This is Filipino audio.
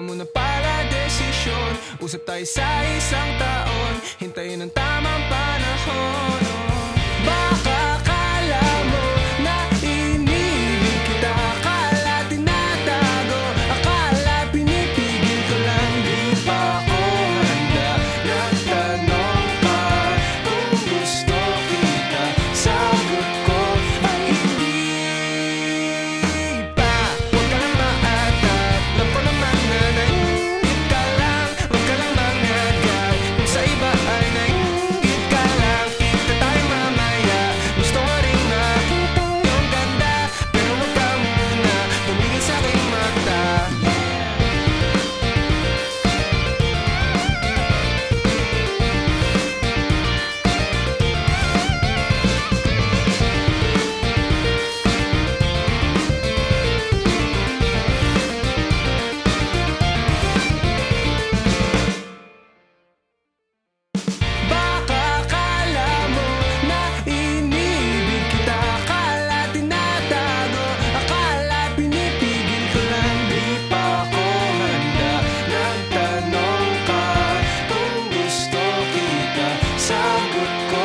ka muna para desisyon. Usap tayo sa isang taon. Hintayin ang tamang panahon. sound good.